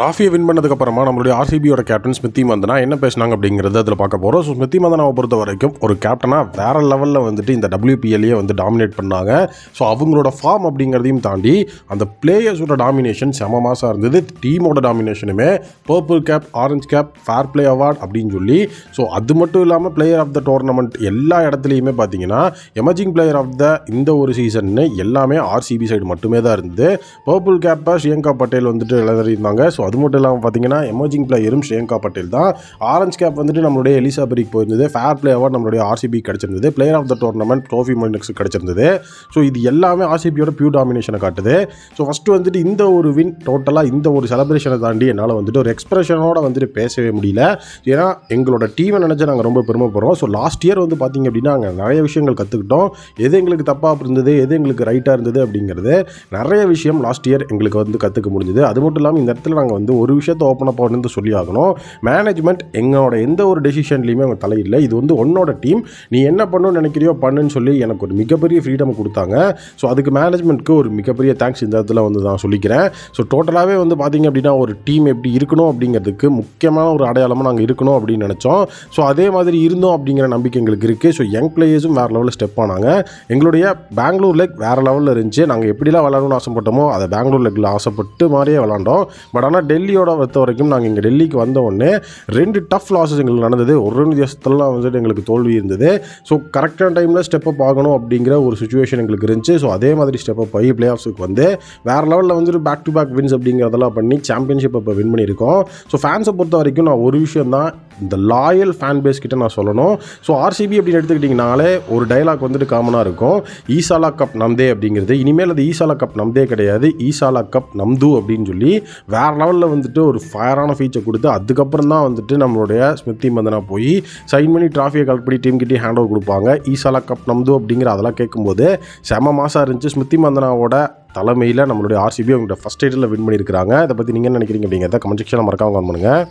ட்ராஃபியை win பண்ணதுக்கப்புறமா நம்மளுடைய ஆர்சிபியோட captain Smriti Mandhana என்ன பேசினாங்க அப்படிங்கிறது அதில் பார்க்க போகிறோம் ஸோ ஸ்மித்தி மந்தனாவை பொறுத்த வரைக்கும் ஒரு கேப்டனாக வேறு லெவலில் வந்துட்டு இந்த WPL-யே வந்து டாமினேட் பண்ணாங்க. ஸோ அவங்களோட ஃபார்ம் அப்படிங்கிறதையும் தாண்டி அந்த பிளேயர்ஸோட டாமினேஷன் செம மாசாக இருந்தது. டீமோட டாமினேஷனுமே purple cap orange cap fair play award அப்படின்னு சொல்லி ஸோ அது மட்டும் இல்லாமல் பிளேயர் ஆஃப் த டோர்னமெண்ட் எல்லா இடத்துலையுமே பார்த்தீங்கன்னா எமர்ஜிங் பிளேயர் ஆஃப் த இந்த ஒரு சீசன்னு எல்லாமே ஆர்சிபி சைடு மட்டுமே தான் இருந்தது. பர்பிள் கேப்பை ஷியங்கா பட்டேல் வந்துட்டு எழுதியிருந்தாங்க ஸோ அது மட்டும் இல்லாமல் பார்த்தீங்கன்னா எமர்ஜிங் பிளேயரும் ஸ்ரேங்கா பட்டேல் தான். ஆரஞ்ச் கேப் வந்துட்டு நம்மளுடைய எலிசா பெரிக் போயிருந்தது. ஃபேர் பிளே அவார்ட் நம்மளுடைய RCB கிடச்சிருந்தது. Player of the tournament trophy Molineux கிடச்சிருந்தது. So இது எல்லாமே ஆர்சிபியோட பியூ டாமினேஷனை காட்டுது. ஸோ ஃபஸ்ட்டு வந்துட்டு இந்த ஒரு வின் டோட்டலாக இந்த ஒரு செலப்ரேஷனை தாண்டி என்னால் வந்துட்டு ஒரு எக்ஸ்பிரஷனோட வந்துட்டு பேசவே முடியல. ஏன்னா எங்களோட டீமை நினச்சி நாங்கள் ரொம்ப பெருமைப்படுறோம். ஸோ லாஸ்ட் இயர் வந்து பார்த்தீங்க அப்படின்னா நாங்கள் நிறைய விஷயங்கள் கற்றுக்கிட்டோம் எது எங்களுக்கு தப்பாக இருந்தது எது எங்களுக்கு ரைட்டாக இருந்தது அப்படிங்கிறது நிறைய விஷயம் லாஸ்ட் இயர் எங்களுக்கு வந்து கற்றுக்க முடிஞ்சது. அது மட்டும் இல்லாமல் இந்த இடத்துல நாங்கள் வந்து ஒரு விஷயத்தை ஓப்பன் அப் வந்து சொல்லி ஆகணும். மேனேஜ்மெண்ட் எங்களோட எந்த ஒரு டெசிஷன்லையுமே அவங்க தலையில்லை இது வந்து உன்னோட டீம் நீ என்ன பண்ணணும்னு நினைக்கிறியோ பண்ணுன்னு சொல்லி எனக்கு ஒரு மிகப்பெரிய ஃப்ரீடம் கொடுத்தாங்க. ஸோ அதுக்கு மேனேஜ்மெண்ட்க்கு ஒரு மிகப்பெரிய தேங்க்ஸ் இந்த இடத்துல வந்து நான் சொல்லிக்கிறேன். ஸோ டோட்டலாகவே வந்து பார்த்தீங்க அப்படின்னா ஒரு டீம் எப்படி இருக்கணும் அப்படிங்கிறதுக்கு முக்கியமான ஒரு அடையாளமாக நாங்கள் இருக்கணும் அப்படின்னு நினச்சோம். ஸோ அதே மாதிரி இருந்தோம் அப்படிங்கிற நம்பிக்கை எங்களுக்கு இருக்குது ஸோ யங் பிளேயர்ஸும் வேறு லெவலில் ஸ்டெப் ஆனாங்க. எங்களுடைய பெங்களூர் லெக் வேறு லெவலில் இருந்துச்சு. நாங்கள் எப்படிலாம் விளாடணும்னு ஆசைப்பட்டோமோ அதை பெங்களூர் லெக்கில் ஆசைப்பட்டு மாதிரியே விளாண்டோம் பட் ஆனால் டெல்லியோட பொறுத்த வரைக்கும் நாங்கள் இங்கே டெல்லிக்கு வந்த உடனே ரெண்டு டஃப் லாஸஸ் எங்களுக்கு நடந்தது. ஒரு ரெண்டு தேசத்துலலாம் வந்துட்டு எங்களுக்கு தோல்வி இருந்தது. ஸோ கரெக்டான டைமில் ஸ்டெப் அப் ஆகணும் அப்படிங்கிற ஒரு சுச்சுவேஷன் எங்களுக்கு இருந்துச்சு. ஸோ அதே மாதிரி ஸ்டெப் அப் ஆகி பிளே ஆஃப்ஸுக்கு வந்து வேறு லெவலில் வந்துட்டு பேக் டு பேக் வின்ஸ் அப்படிங்கிறதெல்லாம் பண்ணி சாம்பியன்ஷிப் இப்போ வின் பண்ணியிருக்கோம். ஸோ ஃபேன்ஸை பொறுத்த வரைக்கும் நான் ஒரு விஷயம் தான் இந்த லாயல் ஃபேன் பேஸ் கிட்ட நான் சொல்லணும். ஸோ ஆர்சிபி அப்படின்னு எடுத்துக்கிட்டிங்கனாலே ஒரு டைலாக் வந்துட்டு காமனாக இருக்கும். ஈசாலா கப் நம்தே அப்படிங்கிறது இனிமேல் அது ஈசாலா கப் நம்தே கிடையாது. ஈசாலா கப் நம்து அப்படின்னு சொல்லி வேறு லெவலில் வந்துட்டு ஒரு ஃபயரான ஃபீச்சர் கொடுத்து அதுக்கப்புறம் தான் வந்துட்டு நம்மளுடைய ஸ்மிருதி மந்தனா போய் சைன் பண்ணி ட்ராஃபியை கலெக்ட் பண்ணி டீம் கிட்டே ஹேண்ட் ஓவர் கொடுப்பாங்க. ஈசாலா கப் நம்து அப்படிங்கிற அதெல்லாம் கேட்கும்போது செம மாதம் இருந்துச்சு ஸ்மிருதி மந்தனாவோட தலைமையில் நம்மளுடைய ஆர்சிபி அவங்களோட ஃபஸ்ட் எய்டில் வின் பண்ணியிருக்கிறாங்க. இதை பற்றி நீங்கள் என்ன நினைக்கிறீங்க அப்படிங்கிறத கமெண்ட் செக்ஷனில் மறக்காம கமெண்ட் பண்ணுங்கள்